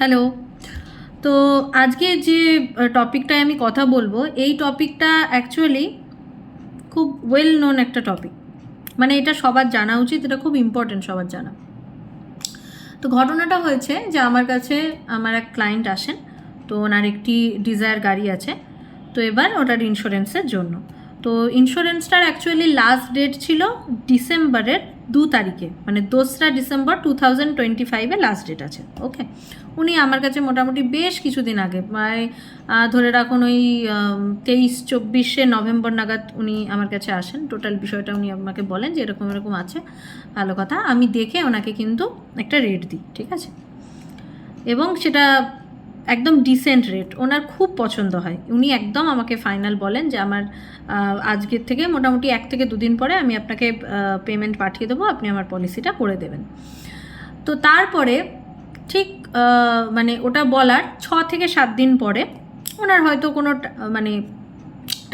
Hello তো আজকে যে টপিকটায় আমি কথা বলব, এই টপিকটা অ্যাকচুয়ালি খুব ওয়েল নোন একটা টপিক মানে এটা সবার জানা উচিত, এটা খুব ইম্পর্টেন্ট সবার জানা। তো ঘটনাটা হয়েছে যে আমার কাছে আমার এক ক্লায়েন্ট আসেন, তো ওনার একটি ডিজায়ার গাড়ি আছে, তো এবার ওটার ইন্স্যুরেন্সের জন্য। তো ইন্স্যুরেন্সটার অ্যাকচুয়ালি লাস্ট ডেট ছিল ডিসেম্বরের দু তারিখে মানে দোসরা ডিসেম্বর টু থাউজেন্ড টোয়েন্টি ফাইভে লাস্ট ডেট আছে ওকে উনি আমার কাছে মোটামুটি বেশ কিছুদিন আগে, প্রায় ধরে রাখুন ওই তেইশ, চব্বিশে নভেম্বর নাগাদ উনি আমার কাছে আসেন। টোটাল বিষয়টা উনি আমাকে বলেন যে এরকম এরকম আছে, ভালো কথা। আমি দেখে ওনাকে কিন্তু একটা রেট দিই, ঠিক আছে? এবং সেটা একদম ডিসেন্ট রেট ওনার খুব পছন্দ হয়। উনি একদম আমাকে ফাইনাল বলেন যে আমার আজকের থেকে মোটামুটি এক থেকে দুদিন পরে আমি আপনাকে পেমেন্ট পাঠিয়ে দেবো, আপনি আমার পলিসিটা করে দেবেন। তো তারপরে ঠিক মানে ওটা বলার ছ থেকে সাত দিন পরে ওনার হয়তো কোনো মানে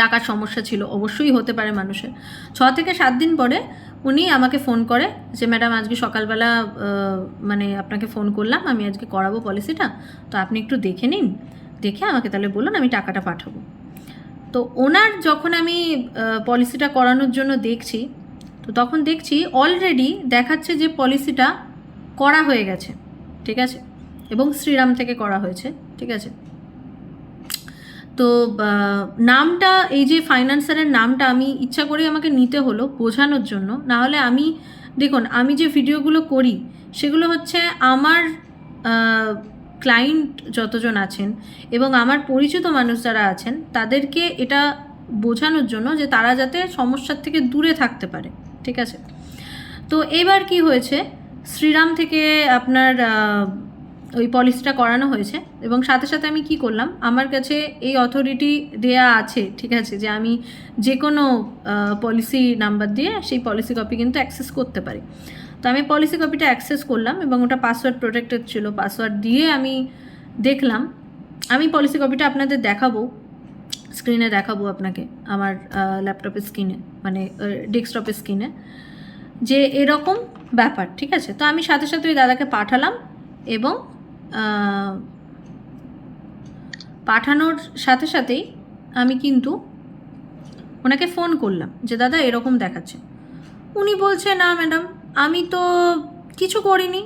টাকার সমস্যা ছিল, অবশ্যই হতে পারে মানুষের। ছ থেকে সাত দিন পরে উনি আমাকে ফোন করে যে, ম্যাডাম, আজকে সকালবেলা মানে আপনাকে ফোন করলাম, আমি আজকে করাবো পলিসিটা তো আপনি একটু দেখে নিন। দেখে আমাকে তাহলে বলুন, আমি টাকাটা পাঠাবো। তো ওনার যখন আমি পলিসিটা করানোর জন্য দেখছি, তো তখন দেখছি অলরেডি দেখাচ্ছে যে পলিসিটা করা হয়ে গেছে, ঠিক আছে? এবং শ্রীরাম থেকে করা হয়েছে, ঠিক আছে? তো নামটা, এই যে ফাইন্যান্সারের নামটা আমি ইচ্ছা করে আমাকে নিতে হলো বোঝানোর জন্য। না হলে আমি, দেখুন, আমি যে ভিডিওগুলো করি, সেগুলো হচ্ছে আমার ক্লায়েন্ট যতজন আছেন এবং আমার পরিচিত মানুষ যারা আছেন, তাদেরকে এটা বোঝানোর জন্য যে তারা যাতে সমস্যার থেকে দূরে থাকতে পারে। ঠিক আছে? তো এবার কি হয়েছে? শ্রীরাম থেকে আপনার ওই পলিসিটা করানো হয়েছে এবং সাথে সাথে আমি কি করলাম? আমার কাছে এই অথরিটি দেয়া আছে, ঠিক আছে, যে আমি যে কোনো পলিসি নাম্বার দিয়ে সেই পলিসি কপি কিন্তু অ্যাক্সেস করতে পারি। তো আমি পলিসি কপিটা অ্যাক্সেস করলাম এবং ওটা পাসওয়ার্ড প্রোটেক্টেড ছিল। পাসওয়ার্ড দিয়ে আমি দেখলাম, আমি পলিসি কপিটা আপনাদের দেখাবো স্ক্রিনে দেখাবো আপনাকে, আমার ল্যাপটপের স্ক্রিনে মানে ডেস্কটপের স্ক্রিনে যে এরকম ব্যাপার, ঠিক আছে? তো আমি সাথে সাথে ওই দাদাকে পাঠালাম এবং পাঠানোর সাথে সাথেই আমি কিন্তু ওনাকে ফোন করলাম যে, দাদা, এরকম দেখাচ্ছে। উনি বলছে, না ম্যাডাম, আমি তো কিছু করিনি।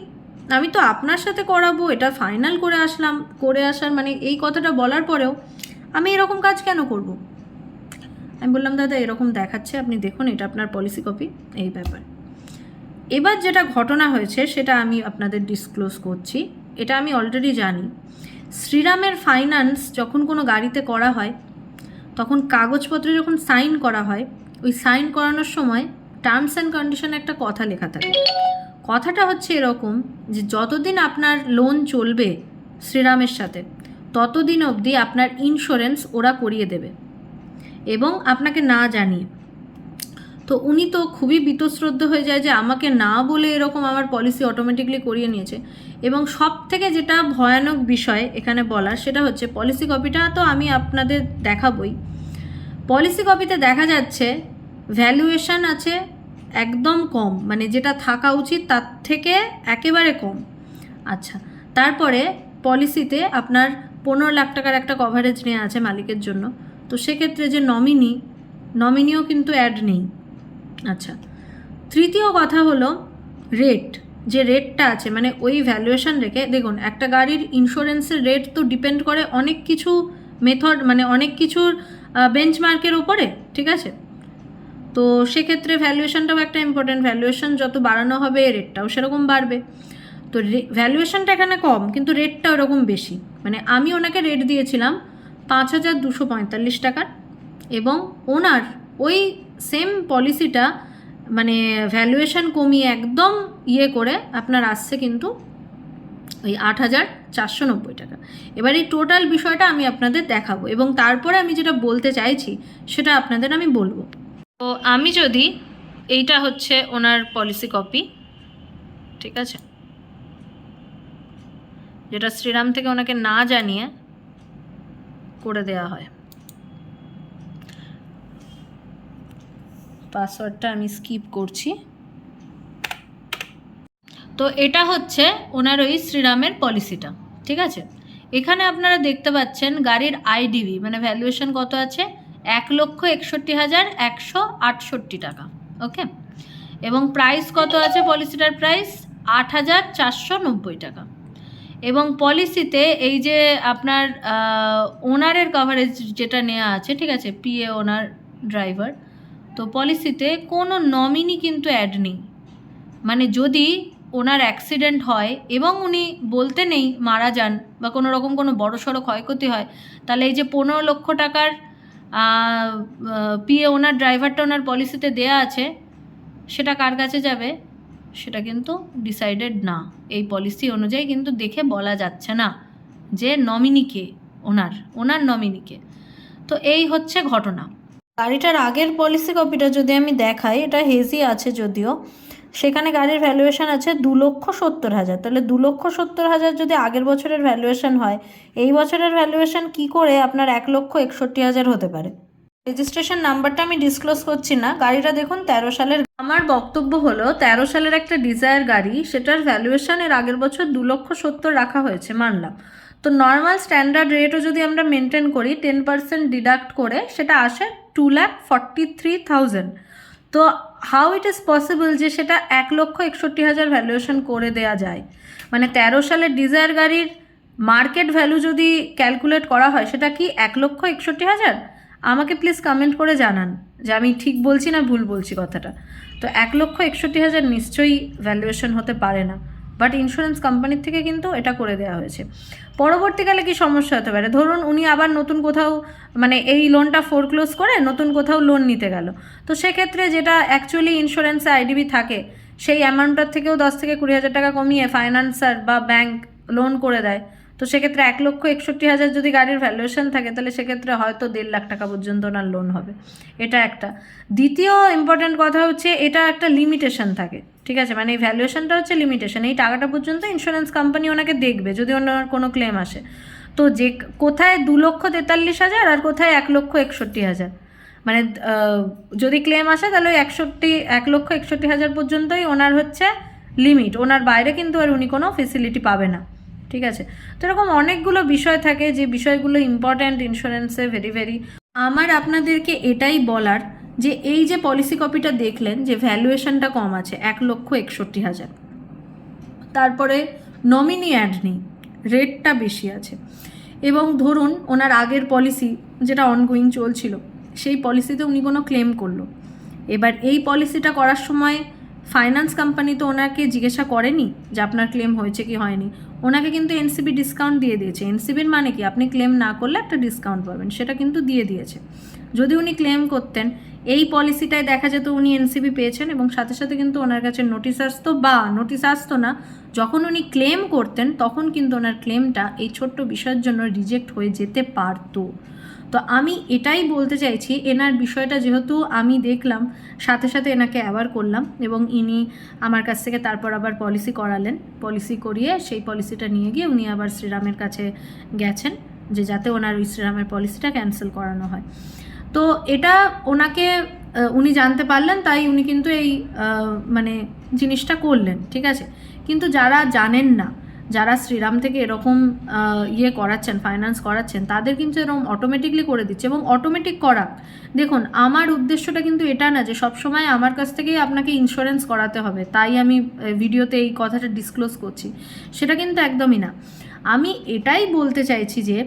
আমি তো আপনার সাথে করাবো, এটা ফাইনাল করে আসলাম, করে আসার মানে এই কথাটা বলার পরেও আমি এরকম কাজ কেন করব? আমি বললাম, দাদা, এরকম দেখাচ্ছে, আপনি দেখুন, এটা আপনার পলিসি কপি এই ব্যাপার। এবার যেটা ঘটনা হয়েছে, সেটা আমি আপনাদের ডিসক্লোজ করছি। এটা আমি অলরেডি জানি। শ্রীরামের ফাইন্যান্স যখন কোনো গাড়িতে করা হয়, তখন কাগজপত্রে যখন সাইন করা হয়, ওই সাইন করানোর সময় টার্মস অ্যান্ড কন্ডিশনে একটা কথা লেখা থাকে। কথাটা হচ্ছে এরকম যে যতদিন আপনার লোন চলবে শ্রীরামের সাথে, ততদিন অবধি আপনার ইন্স্যুরেন্স ওরা করিয়ে দেবে এবং আপনাকে না জানিয়ে। তো উনি তো খুবই বীতশ্রদ্ধ হয়ে যায় যে আমাকে না বলে এরকম আমার পলিসি অটোমেটিকলি করিয়ে নিয়েছে। এবং সব থেকে যেটা ভয়ানক বিষয় এখানে বলার সেটা হচ্ছে পলিসি কপিটা তো আমি আপনাদের দেখাবই। পলিসি কপিতে দেখা যাচ্ছে ভ্যালুয়েশন আছে একদম কম মানে যেটা থাকা উচিত তার থেকে একেবারে কম। আচ্ছা তারপরে পলিসিতে আপনার পনেরো লাখ টাকার একটা কভারেজ নেওয়া আছে মালিকের জন্য। তো সেক্ষেত্রে যে নমিনি নমিনিও কিন্তু অ্যাড নেই। আচ্ছা। তৃতীয় কথা হলো রেট যে রেটটা আছে মানে ওই ভ্যালুয়েশন রেখে, দেখুন, একটা গাড়ির ইন্স্যুরেন্সের রেট তো ডিপেন্ড করে অনেক কিছু মেথড মানে অনেক কিছুর বেঞ্চমার্কের ওপরে ঠিক আছে? তো সেক্ষেত্রে ভ্যালুয়েশনটাও একটা ইম্পর্টেন্ট ভ্যালুয়েশন যত বাড়ানো হবে রেটটাও সেরকম বাড়বে। তো ভ্যালুয়েশনটা এখানে কম, কিন্তু রেটটা ওরকম বেশি। মানে আমি ওনাকে রেট দিয়েছিলাম পাঁচ হাজার দুশো পঁয়তাল্লিশ টাকার এবং ওনার ওই সেম পলিসিটা মানে ভ্যালুয়েশন কমিয়ে একদম ইয়ে করে আপনার আসছে কিন্তু ওই আট হাজার চারশো নব্বই টাকা। এবার এই টোটাল বিষয়টা আমি আপনাদের দেখাবো এবং তারপরে আমি যেটা বলতে চাইছি সেটা আপনাদের আমি বলব। তো আমি যদি এইটা হচ্ছে ওনার পলিসি কপি ঠিক আছে? যেটা শ্রীরাম থেকে ওনাকে না জানিয়ে করে দেওয়া হয়। পাসওয়ার্ডটা আমি স্কিপ করছি। তো এটা হচ্ছে ওনার ওই শ্রীরামের পলিসিটা, ঠিক আছে? এখানে আপনারা দেখতে পাচ্ছেন গাড়ির আইডিবি মানে ভ্যালুয়েশন কত আছে? এক লক্ষ একষট্টি হাজার একশো আটষট্টি টাকা, ওকে? এবং প্রাইস কত আছে পলিসিটার প্রাইস আট হাজার চারশো নব্বই টাকা। এবং পলিসিতে এই যে আপনার ওনারের কভারেজ যেটা নেওয়া আছে, ঠিক আছে? পিএ ওনার ড্রাইভার তো পলিসিতে কোনো নমিনি কিন্তু অ্যাড নেই। মানে যদি ওনার অ্যাক্সিডেন্ট হয় এবং উনি বলতে নেই মারা যান বা কোনো রকম কোনো বড় সড়ো ক্ষয়ক্ষতি হয়, তাহলে এই যে পনেরো লক্ষ টাকার পিএ ওনার ড্রাইভারটা ওনার পলিসিতে দেয়া আছে, সেটা কার কাছে যাবে? সেটা কিন্তু ডিসাইডেড না। এই পলিসি অনুযায়ী কিন্তু দেখে বলা যাচ্ছে না যে নমিনিকে ওনার ওনার নমিনিকে তো এই হচ্ছে ঘটনা। গাড়িটার আগের পলিসি কপিটা যদি আমি দেখাই, এটা হেজি আছে যদিও, সেখানে গাড়ির ভ্যালুয়েশন আছে দু লক্ষ সত্তর হাজার। তাহলে দু লক্ষ সত্তর হাজার যদি আগের বছরের ভ্যালুয়েশন হয়, এই বছরের ভ্যালুয়েশন কি করে আপনার এক লক্ষ একষট্টি হাজার হতে পারে? রেজিস্ট্রেশন নাম্বারটা আমি ডিসক্লোজ করছি না। গাড়িটা দেখুন, তেরো সালের আমার বক্তব্য হলো, তেরো সালের একটা ডিজায়ার গাড়ি, সেটার ভ্যালুয়েশন এর আগের বছর দু লক্ষ সত্তর রাখা হয়েছে, মানলাম। তো নর্মাল স্ট্যান্ডার্ড রেটও যদি আমরা মেনটেন করি টেন পার্সেন্ট ডিডাক্ট করে সেটা আসে two lakh forty three thousand তো হাউ ইট ইজ পসিবল যে সেটা এক লক্ষ একষট্টি হাজার ভ্যালুয়েশন করে দেয়া যায়? মানে তেরো সালের ডিজায়ার গাড়ির মার্কেট ভ্যালু যদি ক্যালকুলেট করা হয়, সেটা কি এক লক্ষ একষট্টি হাজার? আমাকে প্লিজ কমেন্ট করে জানান, যে আমি ঠিক বলছি না ভুল বলছি কথাটা। তো এক লক্ষ একষট্টি হাজার নিশ্চয়ই ভ্যালুয়েশন হতে পারে না। বাট ইন্স্যুরেন্স কোম্পানির থেকে কিন্তু এটা করে দেওয়া হয়েছে। পরবর্তীকালে কি সমস্যা হতে পারে? ধরুন উনি আবার নতুন কোথাও মানে এই লোনটা ফোরক্লোজ করে নতুন কোথাও লোন নিতে গেল। তো সেক্ষেত্রে যেটা অ্যাকচুয়ালি ইন্স্যুরেন্সে আইডিবি থাকে, সেই অ্যামাউন্টটার থেকেও দশ থেকে কুড়ি হাজার টাকা কমিয়ে ফাইন্যান্সার বা ব্যাংক লোন করে দেয়। তো সেক্ষেত্রে এক লক্ষ একষট্টি হাজার যদি গাড়ির ভ্যালুয়েশন থাকে, তাহলে সেক্ষেত্রে হয়তো দেড় লাখ টাকা পর্যন্ত ওনার লোন হবে। এটা একটা। দ্বিতীয় ইম্পর্ট্যান্ট কথা হচ্ছে, এটা একটা লিমিটেশন থাকে। ঠিক আছে? মানে এই ভ্যালুয়েশনটা হচ্ছে লিমিটেশন এই টাকাটা পর্যন্ত ইন্স্যুরেন্স কোম্পানি ওনাকে দেখবে যদি ওনার কোনো ক্লেম আসে। তো যে কোথায় দু লক্ষ তেতাল্লিশ হাজার আর কোথায় এক লক্ষ একষট্টি হাজার? মানে যদি ক্লেম আসে তাহলে ওই একষট্টি, এক লক্ষ একষট্টি হাজার পর্যন্তই ওনার হচ্ছে লিমিট ওনার বাইরে কিন্তু আর উনি কোনো ফেসিলিটি পাবে না। ঠিক আছে? তো এরকম অনেকগুলো বিষয় থাকে যে বিষয়গুলো ইম্পর্ট্যান্ট ইন্স্যুরেন্সে ভেরি ভেরি আমার আপনাদেরকে এটাই বলার যে এই যে পলিসি কপিটা দেখলেন যে ভ্যালুয়েশনটা কম আছে, এক লক্ষ একষট্টি হাজার। তারপরে নমিনি অ্যাড নেই রেটটা বেশি আছে। এবং ধরুন ওনার আগের পলিসি যেটা অনগোয়িং চলছিল, সেই পলিসিতে উনি কোনো ক্লেম করল। এবার এই পলিসিটা করার সময় ফাইন্যান্স কোম্পানি তো ওনাকে জিজ্ঞাসা করেনি যে আপনার ক্লেম হয়েছে কি হয়নি। ওনাকে কিন্তু এনসিবি ডিসকাউন্ট দিয়ে দিয়েছে। এনসিবির মানে কি? আপনি ক্লেম না করলে একটা ডিসকাউন্ট পাবেন, সেটা কিন্তু দিয়ে দিয়েছে। যদি উনি ক্লেম করতেন, এই পলিসিটায় দেখা যেত উনি এনসিবি পেয়েছেন এবং সাথে সাথে কিন্তু ওনার কাছে নোটিশ আসতো বা নোটিশ আসতো না। যখন উনি ক্লেম করতেন, তখন কিন্তু ওনার ক্লেমটা এই ছোট্ট বিষয়ের জন্য রিজেক্ট হয়ে যেতে পারতো। তো আমি এটাই বলতে চাইছি, এনার বিষয়টা যেহেতু আমি দেখলাম, সাথে সাথে এনাকে অ্যাওয়ার করলাম এবং ইনি আমার কাছ থেকে তারপর আবার পলিসি করালেন। পলিসি করিয়ে সেই পলিসিটা নিয়ে গিয়ে উনি আবার শ্রীরামের কাছে গেছেন, যে যাতে ওনার ওই শ্রীরামের পলিসিটা ক্যান্সেল করানো হয়। তো এটা ওনাকে উনি জানতে পারলেন, তাই উনি কিন্তু এই মানে জিনিসটা করলেন, ঠিক আছে? কিন্তু যারা জানেন না, যারা শ্রীরাম থেকে এরকম ইয়ে করাচ্ছেন ফাইন্যান্স করাচ্ছেন, তাদের কিন্তু এরকম অটোমেটিকলি করে দিচ্ছে এবং অটোমেটিক করা। দেখুন, আমার উদ্দেশ্যটা কিন্তু এটা না যে সবসময় আমার কাছ থেকেই আপনাকে ইন্স্যুরেন্স করাতে হবে, তাই আমি ভিডিওতে এই কথাটা ডিসক্লোজ করছি। সেটা কিন্তু একদমই না। আমি এটাই বলতে চাইছি যে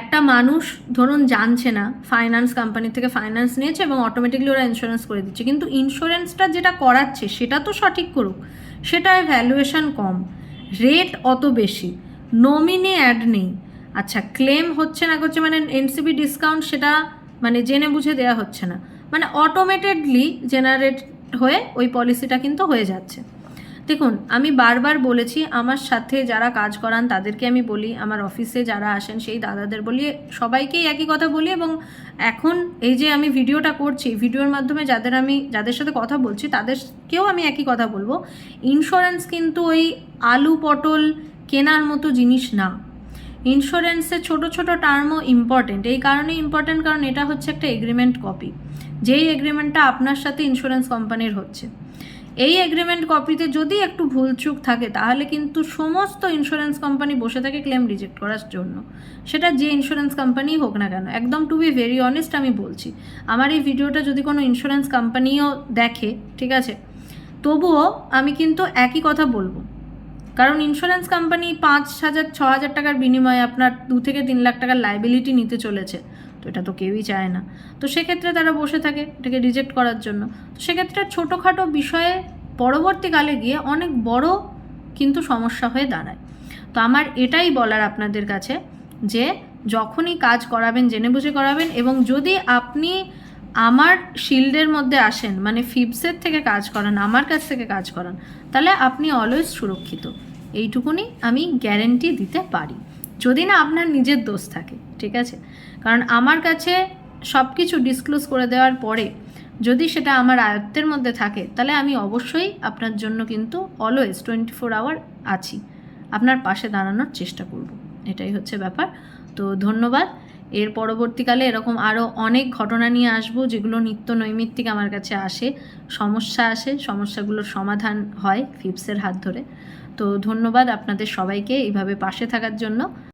একটা মানুষ, ধরুন, জানছে না ফাইন্যান্স কোম্পানি থেকে ফাইন্যান্স নিয়েছে এবং অটোমেটিকলি ওরা ইন্স্যুরেন্স করে দিচ্ছে। কিন্তু ইন্স্যুরেন্সটা যেটা করাচ্ছে, সেটা তো সঠিক করুক সেটায় ভ্যালুয়েশন কম রেট অত বেশি নমিনি অ্যাড নেই। আচ্ছা ক্লেম হচ্ছে না, করছে মানে এনসিবি ডিসকাউন্ট সেটা মানে জেনে বুঝে দেওয়া হচ্ছে না। মানে অটোমেটেডলি জেনারেট হয়ে ওই পলিসিটা কিন্তু হয়ে যাচ্ছে। দেখুন, আমি বারবার বলেছি, আমার সাথে যারা কাজ করান, তাদেরকে আমি বলি, আমার অফিসে যারা আসেন, সেই দাদাদের বলি, সবাইকেই একই কথা বলি এবং এখন এই যে আমি ভিডিওটা করছি, ভিডিওর মাধ্যমে যাদের আমি, যাদের সাথে কথা বলছি, তাদেরকেও আমি একই কথা বলব। ইন্স্যুরেন্স কিন্তু ওই আলু পটল কেনার মতো জিনিস না। ইন্স্যুরেন্সের ছোট ছোট টার্মও ইম্পর্টেন্ট এই কারণে ইম্পর্টেন্ট কারণ এটা হচ্ছে একটা এগ্রিমেন্ট কপি যেই এগ্রিমেন্টটা আপনার সাথে ইন্স্যুরেন্স কোম্পানির হচ্ছে। এই এগ্রিমেন্ট কপিতে যদি একটু ভুলচুক থাকে, তাহলে কিন্তু সমস্ত ইন্স্যুরেন্স কোম্পানি বসে থাকে ক্লেম রিজেক্ট করার জন্য। সেটা যে ইন্স্যুরেন্স কোম্পানিই হোক না কেন, একদম টু বি ভেরি অনেস্ট আমি বলছি, আমার এই ভিডিওটা যদি কোনো ইন্স্যুরেন্স কোম্পানিও দেখে, ঠিক আছে? তবুও আমি কিন্তু একই কথা বলব। কারণ ইন্স্যুরেন্স কোম্পানি পাঁচ হাজার, ছ হাজার টাকার বিনিময়ে আপনার দু থেকে তিন লাখ টাকার লাইবিলিটি নিতে চলেছে। তো এটা তো কেউই চায় না। তো সেক্ষেত্রে তারা বসে থাকে এটাকে রিজেক্ট করার জন্য। তো সেক্ষেত্রে ছোটোখাটো বিষয়ে পরবর্তীকালে গিয়ে অনেক বড় কিন্তু সমস্যা হয়ে দাঁড়ায়। তো আমার এটাই বলার আপনাদের কাছে যে, যখনই কাজ করাবেন জেনে বুঝে করাবেন এবং যদি আপনি আমার শিল্ডের মধ্যে আসেন মানে ফিপসের থেকে কাজ করান, আমার কাছ থেকে কাজ করান, তাহলে আপনি অলওয়েজ সুরক্ষিত। এইটুকুনি আমি গ্যারেন্টি দিতে পারি। যদি না আপনার নিজের দোষ থাকে, ঠিক আছে? কারণ আমার কাছে সব কিছু ডিসক্লোজ করে দেওয়ার পরে যদি সেটা আমার আয়ত্তের মধ্যে থাকে, তাহলে আমি অবশ্যই আপনার জন্য কিন্তু অলওয়েজ টোয়েন্টি ফোর আওয়ার আছি। আপনার পাশে দাঁড়ানোর চেষ্টা করব। এটাই হচ্ছে ব্যাপার। তো ধন্যবাদ। এর পরবর্তীকালে এরকম আরও অনেক ঘটনা নিয়ে আসব, যেগুলো নিত্য নৈমিত্তিক আমার কাছে আসে। সমস্যা আসে, সমস্যাগুলোর সমাধান হয় ফিপসের হাত ধরে। তো ধন্যবাদ আপনাদের সবাইকে এইভাবে পাশে থাকার জন্য।